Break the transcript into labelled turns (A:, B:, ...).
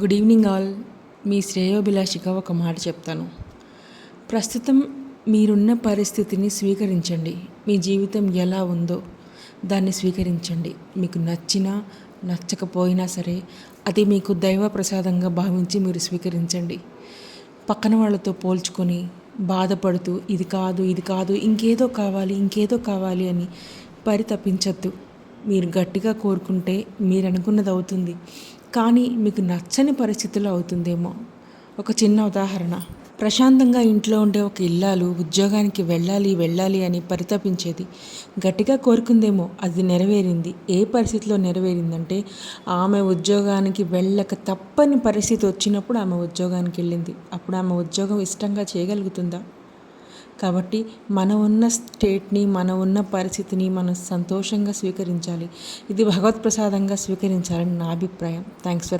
A: Good evening all మీ శ్రేయోభిలాషిగా ఒక మాట చెప్తాను. ప్రస్తుతం మీరున్న పరిస్థితిని స్వీకరించండి. మీ జీవితం ఎలా ఉందో దాన్ని స్వీకరించండి. మీకు నచ్చినా నచ్చకపోయినా సరే అది మీకు దైవ ప్రసాదంగా భావించి మీరు స్వీకరించండి. పక్కన వాళ్ళతో పోల్చుకొని బాధపడుతూ ఇది కాదు ఇది కాదు ఇంకేదో కావాలి ఇంకేదో కావాలి అని పరితపించద్దు. మీరు గట్టిగా కోరుకుంటే మీరు అనుకున్నది అవుతుంది కానీ మీకు నచ్చని పరిస్థితుల్లో అవుతుందేమో. ఒక చిన్న ఉదాహరణ. ప్రశాంతంగా ఇంట్లో ఉండే ఒక ఇల్లాలు ఉద్యోగానికి వెళ్ళాలి వెళ్ళాలి అని పరితపించేది. గట్టిగా కోరుకుందేమో అది నెరవేరింది. ఏ పరిస్థితిలో నెరవేరిందంటే ఆమె ఉద్యోగానికి వెళ్ళక తప్పని పరిస్థితి వచ్చినప్పుడు ఆమె ఉద్యోగానికి వెళ్ళింది. అప్పుడు ఆమె ఉద్యోగం ఇష్టంగా చేయగలుగుతుందా? కాబట్టి మనం ఉన్న స్టేట్ని మనం ఉన్న పరిస్థితిని మనం సంతోషంగా స్వీకరించాలి. ఇది భగవత్ ప్రసాదంగా స్వీకరించాలని నా అభిప్రాయం. Thanks for